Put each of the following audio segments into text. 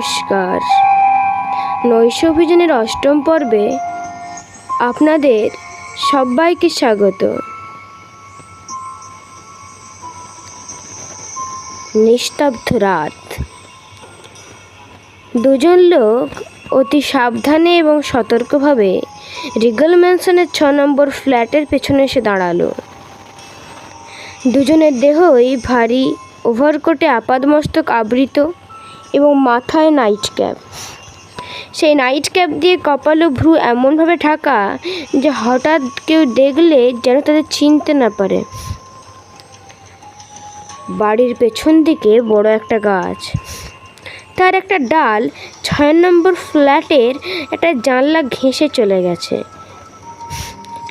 নমস্কার। নৈশ অভিযানের অষ্টম পর্বে আপনাদের সবাইকে স্বাগত। নিস্তব্ধ রাত। দুজন লোক অতি সাবধানে এবং সতর্কভাবে রিগল ম্যানসনের ছ নম্বর ফ্ল্যাটের পেছনে এসে দাঁড়াল। দুজনের দেহই ভারী ওভারকোটে আপাদমস্তক আবৃত। এবং মাথায় নাইট ক্যাপ সেই নাইট ক্যাপ দিয়ে কপাল ও ভ্রু এমনভাবে ঢাকা যে হঠাৎ কেউ দেখলে যেন তাদের চিনতে না পারে। বাড়ির পেছন দিকে বড় একটা গাছ। তার একটা ডাল ছয় নম্বর ফ্ল্যাটের একটা জানলা ঘেঁষে চলে গেছে।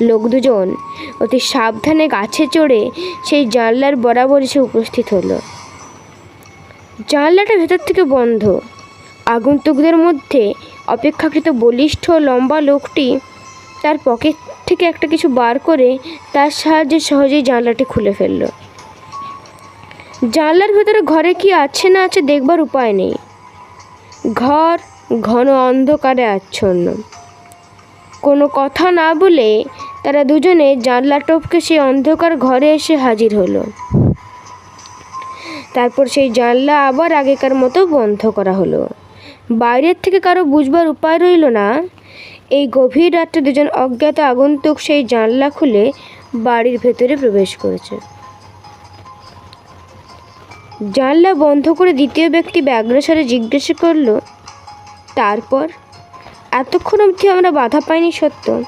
লোক দুজন অতি সাবধানে গাছে চড়ে সেই জানলার বরাবর এসে উপস্থিত হলো। জানলাটা ভেতর থেকে বন্ধ। আগন্তুকদের মধ্যে অপেক্ষাকৃত বলিষ্ঠ লম্বা লোকটি তার পকেট থেকে একটা কিছু বার করে তার সাহায্যে সহজেই জানলাটি খুলে ফেলল। জানলার ভেতরে ঘরে কি আছে না আছে দেখবার উপায় নেই। ঘর ঘন অন্ধকারে আচ্ছন্ন। কোনো কথা না বলে তারা দুজনে জানলা টপকে সেই অন্ধকার ঘরে এসে হাজির হলো। তারপর সেই জানলা আবার আগেকার মতো বন্ধ করা হলো। বাইরের থেকে কারও বুঝবার উপায় রইল না। এই গভীর রাত্রে দুজন অজ্ঞাত আগন্তুক সেই জানলা খুলে বাড়ির ভেতরে প্রবেশ করেছে। জানলা বন্ধ করে দ্বিতীয় ব্যক্তি ব্যগ্রস্বরে জিজ্ঞাসা করল, তারপর? এতক্ষণ অবধি আমরা বাধা পাইনি সত্য।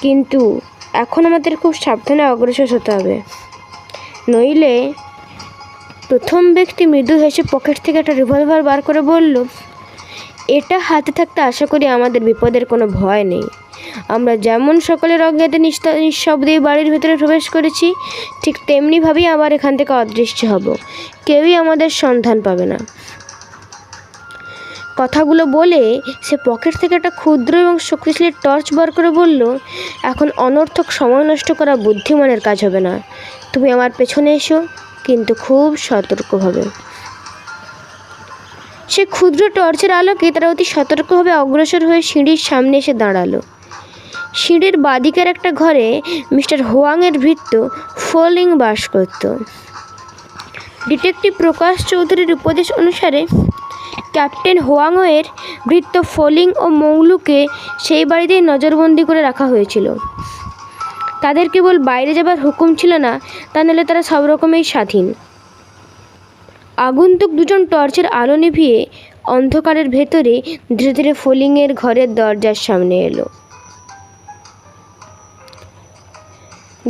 কিন্তু এখন আমাদের খুব সাবধানে অগ্রসর হতে হবে। নইলে প্রথম ব্যক্তি মৃদু হেসে পকেট থেকে একটা রিভলভার বার করে বলল, এটা হাতে থাকতে আশা করি আমাদের বিপদের কোনো ভয় নেই। আমরা যেমন সকলের অজ্ঞাতে নিঃশব্দে বাড়ির ভেতরে প্রবেশ করেছি, ঠিক তেমনিভাবেই আবার এখান থেকে অদৃশ্য হব। কেউই আমাদের সন্ধান পাবে না। কথাগুলো বলে সে পকেট থেকে একটা ক্ষুদ্র এবং শক্তিশালী টর্চ বার করে বলল, এখন অনর্থক সময় নষ্ট করা বুদ্ধিমানের কাজ হবে না। তুমি আমার পেছনে এসো। কিন্তু খুব সতর্কভাবে। সে ক্ষুদ্র টর্চের আলোকে তারা অতি সতর্কভাবে অগ্রসর হয়ে সিঁড়ির সামনে এসে দাঁড়াল। সিঁড়ির বাদিকের একটা ঘরে মিস্টার হোয়াংয়ের ভৃত্য ফোলিং বাস করত। ডিটেকটিভ প্রকাশ চৌধুরীর উপদেশ অনুসারে, ক্যাপ্টেন হোয়াংয়ের ভৃত্য ফোলিং ও মৌলুকে সেই বাড়িতেই নজরবন্দি করে রাখা হয়েছিল। তাদের কেবল বাইরে যাবার হুকুম ছিল না, তা নাহলে তারা সব রকমেই স্বাধীন। আগন্তুক দুজন টর্চের আলো নিভিয়ে অন্ধকারের ভেতরে ধীরে ধীরে ফলিংয়ের ঘরের দরজার সামনে এলো।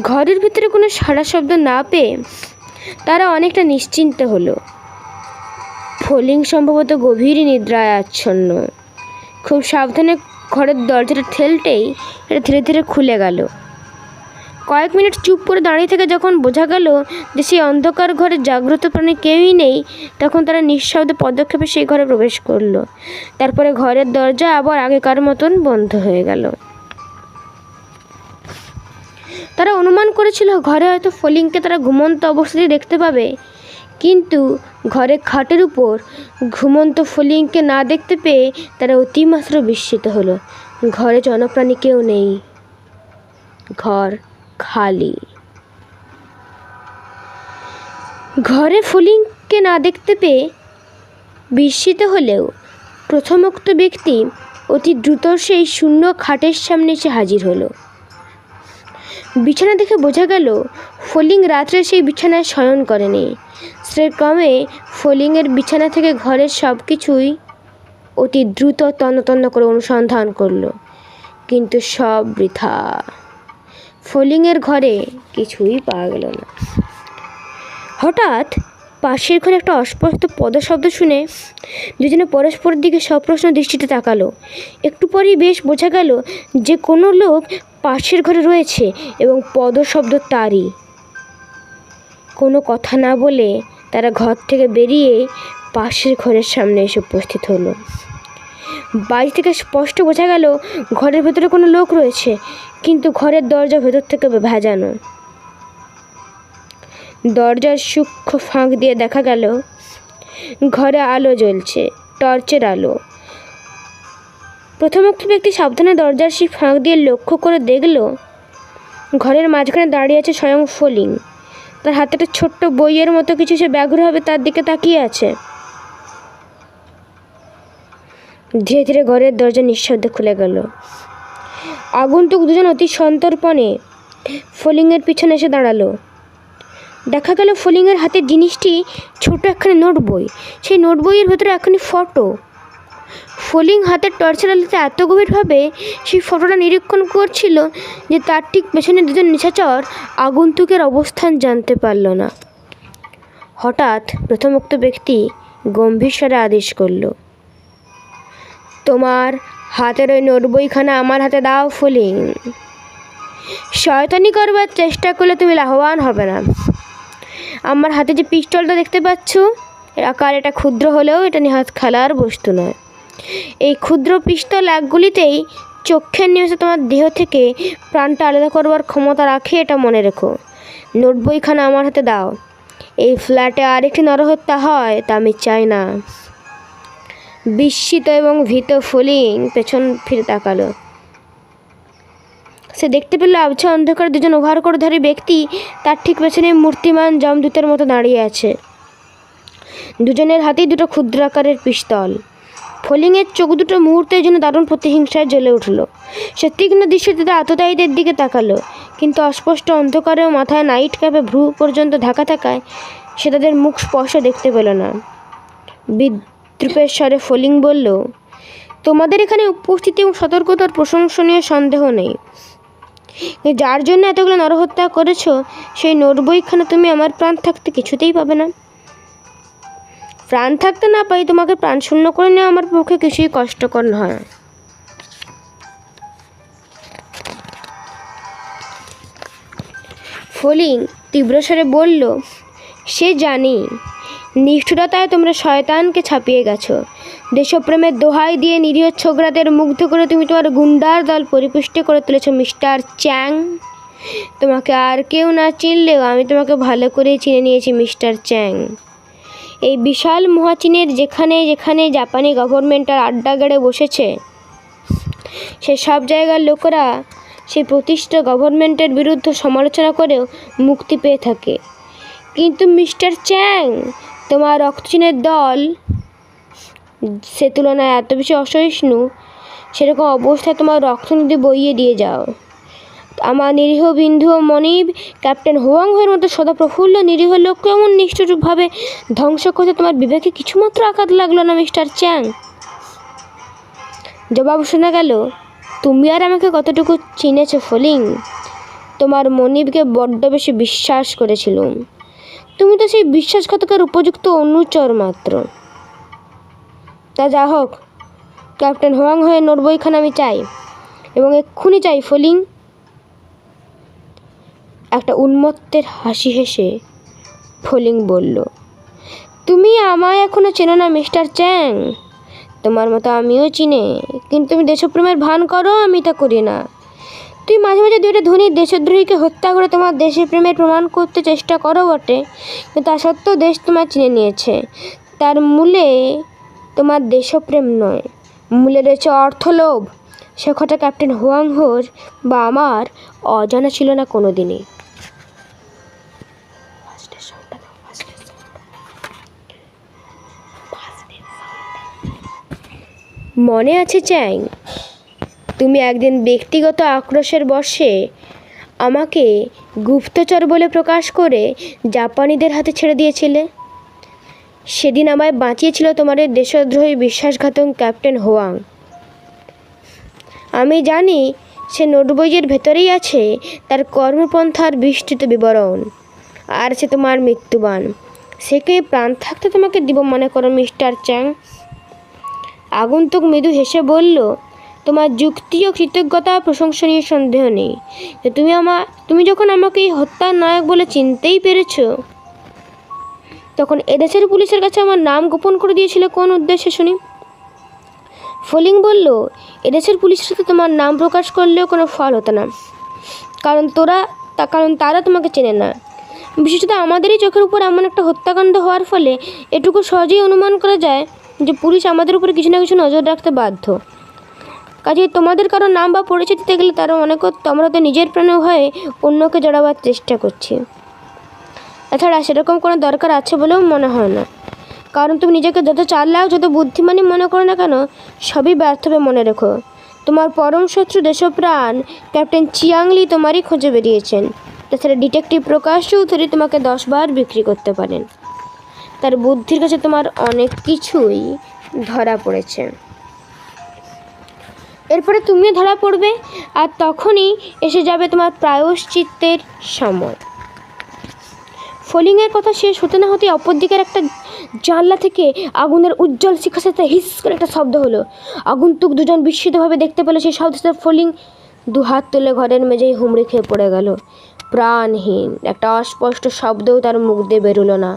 ঘরের ভিতরে কোনো সাড়া শব্দ না পেয়ে তারা অনেকটা নিশ্চিন্ত হলো। ফলিং সম্ভবত গভীর নিদ্রায় আচ্ছন্ন। খুব সাবধানে ঘরের দরজাটা ঠেলতেই এটা ধীরে ধীরে খুলে গেল। কয়েক মিনিট চুপ করে দাঁড়িয়ে থেকে যখন বোঝা গেল যে সেই অন্ধকার ঘরে জাগ্রত প্রাণী কেউই নেই, তখন তারা নিঃশব্দে পদক্ষেপে সেই ঘরে প্রবেশ করল। তারপরে ঘরের দরজা আবার আগেকার মতন বন্ধ হয়ে গেল। তারা অনুমান করেছিল, ঘরে হয়তো ফলিংকে তারা ঘুমন্ত অবস্থাতেই দেখতে পাবে। কিন্তু ঘরে খাটের উপর ঘুমন্ত ফলিংকে না দেখতে পেয়ে তারা অতিমাত্র বিস্মিত হলো। ঘরে জনপ্রাণী কেউ নেই। ঘর। খালি। ঘরে ফলিংকে না দেখতে পেয়ে বিস্মিত হলেও প্রথমোক্ত ব্যক্তি অতি দ্রুত সেই শূন্য খাটের সামনে এসে হাজির হলো। বিছানা দেখে বোঝা গেল, ফলিং রাত্রে সেই বিছানায় শয়ন করেনি। সে ফলিংয়ের বিছানা থেকে ঘরের সব কিছুই অতি দ্রুত তন্ন তন্ন করে অনুসন্ধান করল। কিন্তু সব বৃথা। ফলিংয়ের ঘরে কিছুই পাওয়া গেল না। হঠাৎ পাশের ঘরে একটা অস্পষ্ট পদশব্দ শুনে দুজনে পরস্পরের দিকে সপ্রশ্ন দৃষ্টিতে তাকালো। একটু পরেই বেশ বোঝা গেল যে কোনো লোক পাশের ঘরে রয়েছে এবং পদশব্দ তারই। কোনো কথা না বলে তারা ঘর থেকে বেরিয়ে পাশের ঘরের সামনে এসে উপস্থিত হলো। বাড়ি থেকে স্পষ্ট বোঝা গেল, ঘরের ভেতরে কোনো লোক রয়েছে, কিন্তু ঘরের দরজা ভেতর থেকে ভেজানো। দরজার সূক্ষ্ম ফাঁক দিয়ে দেখা গেল, ঘরে আলো জ্বলছে, টর্চের আলো। প্রথমোক্ত ব্যক্তি সাবধানে দরজার সেই ফাঁক দিয়ে লক্ষ্য করে দেখল, ঘরের মাঝখানে দাঁড়িয়ে আছে স্বয়ং ফলিং। তার হাতে একটা ছোট্ট বইয়ের মতো কিছু সে ব্যাঘ্রভাবে তার দিকে তাকিয়ে আছে। ধীরে ধীরে ঘরের দরজা নিঃশব্দে খুলে গেল। আগন্তুক দুজন অতি সন্তর্পণে ফলিংয়ের পিছনে এসে দাঁড়াল। দেখা গেল ফলিংয়ের হাতের জিনিসটি ছোট একখানি নোট বই। সেই নোট বইয়ের ভেতরে একখানি ফটো। ফলিং হাতের টর্চের আলোতে এত গভীরভাবে সেই ফটোটা নিরীক্ষণ করছিল যে তার ঠিক পেছনে দুজন নিশাচর আগন্তুকের অবস্থান জানতে পারল না। হঠাৎ প্রথমোক্ত ব্যক্তি গম্ভীর স্বরে আদেশ করল তোমার হাতের ওই নোট বইখানা আমার হাতে দাও ফুলিং। শয়তানি করবার চেষ্টা করলে তুমি লাভবান হবে না। আমার হাতে যে পিস্তলটা দেখতে পাচ্ছ আকার এটা ক্ষুদ্র হলেও এটা নিহাত খেলার বস্তু নয়। এই ক্ষুদ্র পিস্তল একগুলিতেই চক্ষের চোখের তোমার দেহ থেকে প্রাণটা আলাদা করবার ক্ষমতা রাখে এটা মনে রেখো। নোট বইখানা আমার হাতে দাও। এই ফ্ল্যাটে আরেকটি নরহত্যা হয় তা আমি চাই না। বিস্মিত এবং ভীত ফলিং পেছন ফিরে তাকালো। সে দেখতে পেল আবছা অন্ধকার দুজন ওভারকোটধারী ব্যক্তি তার ঠিক পেছনে মূর্তিমান জমদূতের মতো দাঁড়িয়ে আছে। দুজনের হাতেই দুটো ক্ষুদ্র আকারের পিস্তল। ফলিংয়ের চোখ দুটো মুহূর্তের জন্য দারুণ প্রতিহিংসায় জ্বলে উঠল। সে তীক্ষ্ণ দৃষ্টিতে তার আততায়ীদের দিকে তাকালো, কিন্তু অস্পষ্ট অন্ধকারেও মাথায় নাইট ক্যাপে ভ্রু পর্যন্ত ঢাকা থাকায় সে তাদের মুখ স্পর্শ দেখতে পেল না। বিদ্রুপের স্বরে ফলিং বলল, তোমাদের এখানে উপস্থিতি এবং সতর্কতার প্রশংসনীয় সন্দেহ নেই। যার জন্য এতগুলো নরহত্যা করেছ, সেই নোট বইখানে তুমি আমার প্রাণ থাকতে কিছুতেই পাবে না। প্রাণ থাকতে না পাই তোমাকে প্রাণ শূন্য করে নেওয়া আমার পক্ষে কিছুই কষ্টকর নয়। ফলিং তীব্রস্বরে বলল, সে জানি নিষ্ঠুরতায় তোমরা শয়তানকে ছাপিয়ে গেছো। দেশপ্রেমের দোহাই দিয়ে নিরীহ ছোকরাদের মুগ্ধ করে তুমি তোমার গুন্ডার দল পরিপুষ্ট করে তুলেছ, মিস্টার চ্যাং। তোমাকে আর কেউ না চিনলেও আমি তোমাকে ভালো করেই চিনে নিয়েছি, মিস্টার চ্যাং। এই বিশাল মহাচীনের যেখানে যেখানে জাপানি গভর্নমেন্ট আর আড্ডাগাড়ে বসেছে, সে সব জায়গার লোকেরা সেই প্রতিষ্ঠিত গভর্নমেন্টের বিরুদ্ধে সমালোচনা করেও মুক্তি পেয়ে থাকে। কিন্তু মিস্টার চ্যাং তোমার রক্তচীনের দল সে তুলনায় এত বেশি অসহিষ্ণু, সেরকম অবস্থায় তোমার রক্তনদী বইয়ে দিয়ে যাও। আমার নিরীহ বিন্ধু ও মনিব, ক্যাপ্টেন হোয়াংহের মতো সদা প্রফুল্ল নিরীহ লোককে এমন নিষ্ঠুরভাবে ধ্বংস করতে তোমার বিবেকে কিছুমাত্র আঘাত লাগল না, মিস্টার চ্যাং? জবাব শোনা গেল, তুমি আর আমাকে কতটুকু চিনেছো, ফলিং? তোমার মনিবকে বড্ড বেশি বিশ্বাস করেছিলুম। তুমি তো সেই বিশ্বাসঘাতকের উপযুক্ত অনুচর মাত্র। তা যা হোক, ক্যাপ্টেন হোয়াং হয়ে নোট বইখানা আমি চাই, এবং এক্ষুনি চাই ফলিং। একটা উন্মত্তের হাসি হেসে ফলিং বলল, তুমি আমায় এখনও চেনো না, মিস্টার চ্যাং। তোমার মতো আমিও চিনে, কিন্তু তুমি দেশপ্রেমের ভান করো, আমি তা করি না। তুই মাঝে মাঝে দুইটা ধনী দেশদ্রোহীকে হত্যা করে তোমার দেশের প্রেমের প্রমাণ করতে চেষ্টা করো বটে। কিন্তু তা সত্ত্বেও দেশ তোমার চিনে নিয়েছে। তার মূলে তোমার দেশপ্রেম নয়। মূলে রয়েছে অর্থলোভ। সে কথা ক্যাপ্টেন হোয়াংহোর বা আমার অজানা ছিল না কোনো দিনই মনে আছে চ্যাং? তুমি একদিন ব্যক্তিগত আক্রোশের বশে আমাকে গুপ্তচর বলে প্রকাশ করে জাপানিদের হাতে ছেড়ে দিয়েছিলে। সেদিন আমায় বাঁচিয়েছিল তোমার দেশদ্রোহী বিশ্বাসঘাতক ক্যাপ্টেন হোয়াং। আমি জানি সে নোটবইয়ের ভেতরেই আছে তার কর্মপন্থার বিস্তৃত বিবরণ, আর সে তোমার মৃত্যুবান। সেকে প্রাণ থাকতে তোমাকে দিব মনে করো, মিস্টার চ্যাং? আগন্তুক মৃদু হেসে বলল তোমার যুক্তি ও কৃতজ্ঞতা প্রশংসনীয় সন্দেহ নেই। তুমি আমার তুমি যখন আমাকে এই হত্যার নায়ক বলে চিনতেই পেরেছ, তখন এদেশের পুলিশের কাছে আমার নাম গোপন করে দিয়েছিলে কোন উদ্দেশ্যে শুনি? ফলিং বলল, এদেশের পুলিশের সাথে তোমার নাম প্রকাশ করলেও কোনো ফল হতো না। কারণ তোরা, তা, কারণ তারা তোমাকে চেনে না। বিশেষত আমাদেরই চোখের উপর এমন একটা হত্যাকাণ্ড হওয়ার ফলে এটুকু সহজেই অনুমান করা যায় যে পুলিশ আমাদের উপরে কিছু না কিছু নজর রাখতে বাধ্য। কাজেই তোমাদের কারও নাম বা পরিচয় দিতে গেলে তারা করতো আমরা তো নিজের প্রাণে হয়ে অন্যকে জড়াবার চেষ্টা করছি। এছাড়া সেরকম কোনো দরকার আছে বলেও মনে হয় না। কারণ তুমি নিজেকে যত চালাক যত বুদ্ধিমানই মনে করো না কেন, সবই ব্যর্থ হবে মনে রেখো। তোমার পরম শত্রু দেশপ্রাণ, ক্যাপ্টেন চিয়াংলি তোমারই খুঁজে বেরিয়েছেন। তাছাড়া ডিটেকটিভ প্রকাশ চৌধুরী তোমাকে দশবার বিক্রি করতে পারেন। তার বুদ্ধির কাছে তোমার অনেক কিছুই ধরা পড়েছে। এরপরে তুমিও ধরা পড়বে আর তখনই এসে যাবে তোমার প্রায়শ্চিত্তের সময়। ফলিংয়ের কথা শেষ হতে না হতে অপর দিকের একটা জানলা থেকে আগুনের উজ্জ্বল শিখার সাথে হিস করে একটা শব্দ হলো। আগন্তুক দুজন বিস্মিতভাবে দেখতে পেল সেই শব্দ ফলিং। দু হাত তুলে ঘরের মেঝেই হুমড়ি খেয়ে পড়ে গেল। প্রাণহীন, একটা অস্পষ্ট শব্দও তার মুখ দিয়ে বেরোলো না।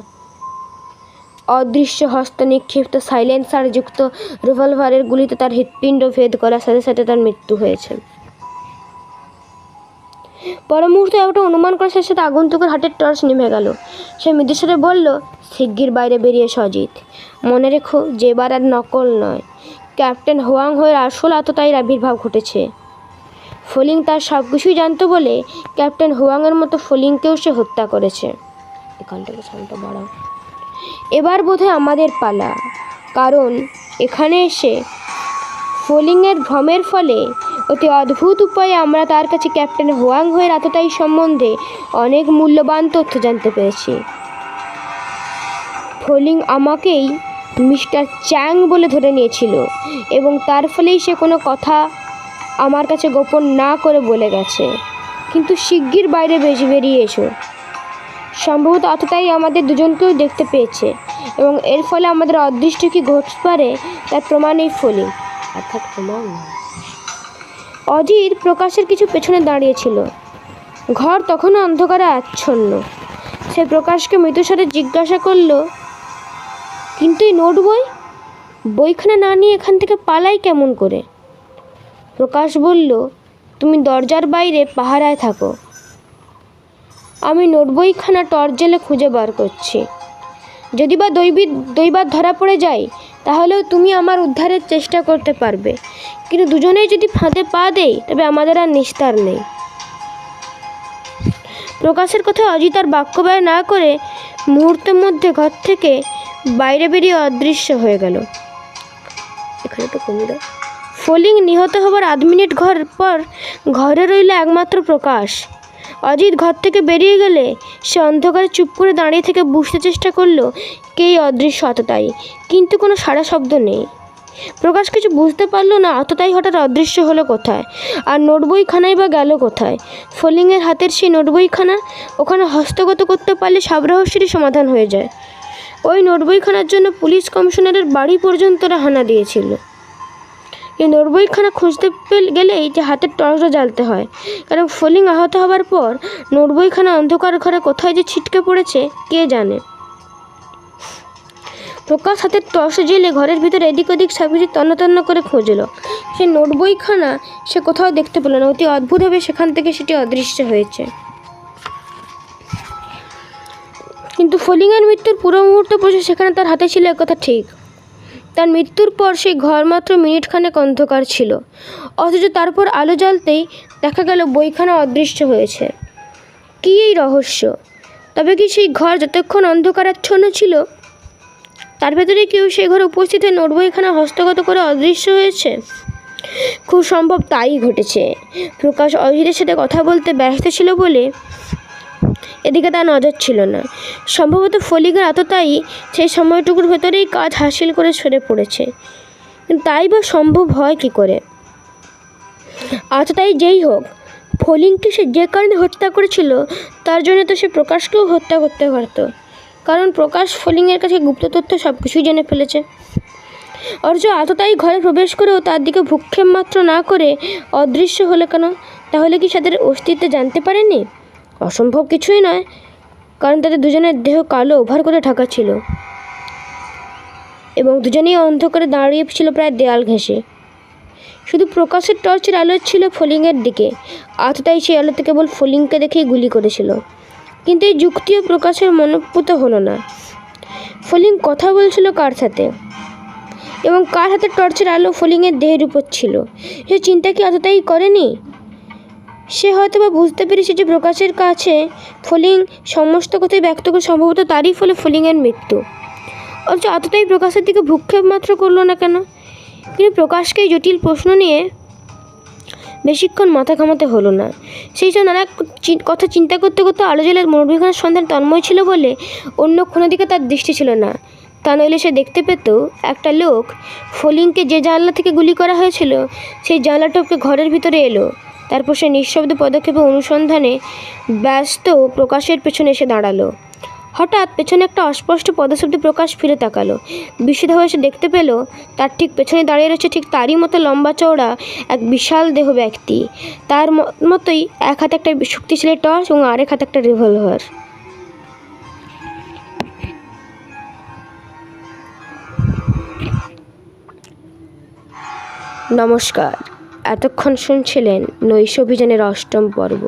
অদৃশ্য হস্ত নিক্ষিপ্ত সাইলেন্সার যুক্ত রিভলভারের গুলিতে তার হৃৎপিণ্ড ভেদ করার সাথে সাথে তার মৃত্যু হয়েছে। পর মুহূর্তে ওটা অনুমান করার সাথে সাথে আগন্তুকের হাটের টর্চ নেমে গেল। সে মৃদুস্বরে বলল, শিগগির বাইরে বেরিয়ে সজিত মনে রেখো, যে এবার আর নকল নয়। ক্যাপ্টেন হোয়াং হয়ে আসল আততায়ীর আবির্ভাব ঘটেছে। ফলিং তার সব কিছুই জানতো বলে ক্যাপ্টেন হোয়াংয়ের মতো ফলিংকেও সে হত্যা করেছে। এখান থেকে এবার বোধহয় আমাদের পালা। কারণ এখানে এসে ফোলিংয়ের ভ্রমের ফলে অতি অদ্ভুত উপায়ে আমরা তার কাছে ক্যাপ্টেন হোয়াং হয়ে আততায়ী সম্বন্ধে অনেক মূল্যবান তথ্য জানতে পেরেছি। ফোলিং আমাকেই মিস্টার চ্যাং বলে ধরে নিয়েছিল এবং তার ফলেই সে কোনো কথা আমার কাছে গোপন না করে বলে গেছে। কিন্তু শিগগির বাইরে বেরিয়ে এসো। সম্ভবত আততায়ী আমাদের দুজনকেও দেখতে পেয়েছে এবং এর ফলে আমাদের অদৃষ্ট কি ঘটতে পারে, তার প্রমাণ এই ফলিং। অর্থাৎ প্রমাণ। অজিত প্রকাশের কিছু পেছনে দাঁড়িয়েছিল ঘর তখনও অন্ধকারে আচ্ছন্ন। সে প্রকাশকে মৃদুস্বরে জিজ্ঞাসা করল, কিন্তু এই নোট বই? বইখানা না নিয়ে এখান থেকে পালাই কেমন করে? প্রকাশ বলল, তুমি দরজার বাইরে পাহারায় থাকো। আমি নোটবইখানা টর্চ জেলে খুঁজে বার করছি। যদি বা দৈবিক দৈবাত ধরা পড়ে যায়, তাহলেও তুমি আমার উদ্ধারের চেষ্টা করতে পারবে। কিন্তু দুজনেই যদি ফাঁদে পা দেই তবে আমাদের আর নিস্তার নেই। প্রকাশের কথা অজিত আর বাক্য ব্যয় না করে মুহূর্তের মধ্যে ঘর থেকে বাইরে বেরিয়ে অদৃশ্য হয়ে গেল। এখানে তো কমে ফলিং নিহত হবার আধ মিনিট ঘর পর ঘরে রইল একমাত্র প্রকাশ। অজিত ঘর থেকে বেরিয়ে গেলে সে অন্ধকারে চুপ করে দাঁড়িয়ে থেকে বুঝতে চেষ্টা করল, কে এই অদৃশ্য আততায়ী কিন্তু কোনো সাড়া শব্দ নেই। প্রকাশ কিছু বুঝতে পারল না আততায়ী হঠাৎ অদৃশ্য হলো কোথায়, আর নোটবইখানাই বা গেল কোথায়? ফলিংয়ের হাতের সেই নোটবইখানা ওখানে হস্তগত করতে পারলে সব রহস্যেরই সমাধান হয়ে যায়। ওই নোটবইখানার জন্য পুলিশ কমিশনারের বাড়ি পর্যন্ত হানা দিয়েছিল। এই নোটবইখানা খুঁজতে গেলেই যে হাতের টর্চটা জ্বালতে হয়। কারণ ফলিং আহত হবার পর নোটবইখানা অন্ধকার ঘরে কোথায় যে ছিটকে পড়েছে, কে জানে? প্রকাশ হাতের টর্চ জেলে ঘরের ভিতরে এদিক ওদিক সব কিছু তন্ন তন্ন করে খুঁজলো। সেই নোটবইখানা সে কোথাও দেখতে পেল না। অতি অদ্ভুতভাবে সেখান থেকে সেটি অদৃশ্য হয়েছে। কিন্তু ফলিংয়ের মৃত্যুর পুরো মুহূর্ত পর্যন্ত সেখানে তার হাতে ছিল একথা ঠিক। তার মৃত্যুর পর সেই ঘর মাত্র মিনিটখানেক অন্ধকার ছিল। অথচ তারপর আলো জ্বালতেই দেখা গেল বইখানা অদৃশ্য হয়েছে। কী এই রহস্য? তবে কি সেই ঘর যতক্ষণ অন্ধকারাচ্ছন্ন ছিল, তার ভেতরে কেউ সেই ঘরে উপস্থিত হয়ে নোট বইখানা হস্তগত করে অদৃশ্য হয়েছে? খুব সম্ভব তাই ঘটেছে। প্রকাশ অজিতের সাথে কথা বলতে ব্যস্ত ছিল বলে এদিকে তার নজর ছিল না। সম্ভবত ফলিগের আততায়ী সেই সময়টুকুর ভেতরেই কাজ হাসিল করে সরে পড়েছে। তাই বা সম্ভব হয় কি করে? আততায়ী যেই হোক ফলিংকে সে যে কারণে হত্যা করেছিল, তার জন্য তো সে প্রকাশকেও হত্যা করতে পারত। কারণ প্রকাশ ফলিংয়ের কাছে গুপ্ত তথ্য সব কিছুই জেনে ফেলেছে। অথচ আততায়ী ঘরে প্রবেশ করেও তার দিকে ভূক্ষেপ মাত্র না করে অদৃশ্য হলো কেন? তাহলে কি তাদের অস্তিত্ব জানতে পারেনি অসম্ভব কিছুই নয়, কারণ তাদের দুজনের দেহ কালো ওভার করে ঢাকা ছিল। এবং দুজনেই অন্ধকারে দাঁড়িয়ে ছিল প্রায় দেয়াল ঘেঁষে। শুধু প্রকাশের টর্চের আলো ছিল ফলিংয়ের দিকে আততাই সেই আলোতে কেবল ফলিংকে দেখেই গুলি করেছিল। কিন্তু এই যুক্তিও প্রকাশের মনোপুত হলো না। ফলিং কথা বলছিল কার সাথে? এবং কার হাতে টর্চের আলো ফলিংয়ের দেহের উপর ছিল? সে চিন্তা কি এতটাই করেনি? সে হয়তো বা বুঝতে পেরেছে যে প্রকাশের কাছে ফলিং সমস্ত কথাই ব্যক্ত করে সম্ভবত তারই ফলে ফলিংয়ের মৃত্যু। অথচ এতটাই প্রকাশের দিকে ভূক্ষেপ মাত্র করল না কেন? কিন্তু প্রকাশকে এই জটিল প্রশ্ন নিয়ে বেশিক্ষণ মাথা ঘামাতে হলো না। সেই জন্য নানা কথা চিন্তা করতে করতে আলো জলের মনোবিজ্ঞানের সন্ধান তন্ময় ছিল বলে অন্য কোনো দিকে তার দৃষ্টি ছিল না। তা নইলে সে দেখতে পেত, একটা লোক ফলিংকে যে জানলা থেকে গুলি করা হয়েছিল, সেই জানলা টপকে ঘরের ভিতরে এলো। তারপর সে নিঃশব্দ পদক্ষেপে অনুসন্ধানে ব্যস্ত প্রকাশের পেছনে এসে দাঁড়াল। হঠাৎ পেছনে একটা অস্পষ্ট পদশব্দে প্রকাশ ফিরে তাকালো। বিশুদ্ধ হয়ে সে দেখতে পেল, তার ঠিক পেছনে দাঁড়িয়ে রয়েছে ঠিক তারই মতো লম্বা চওড়া এক বিশাল দেহ ব্যক্তি। তার মতোই এক হাতে একটা শক্তিশালী টর্চ এবং আরেক হাতে একটা রিভলভার। নমস্কার। এতক্ষণ শুনছিলেন নৈশ অভিযানের অষ্টম পর্ব।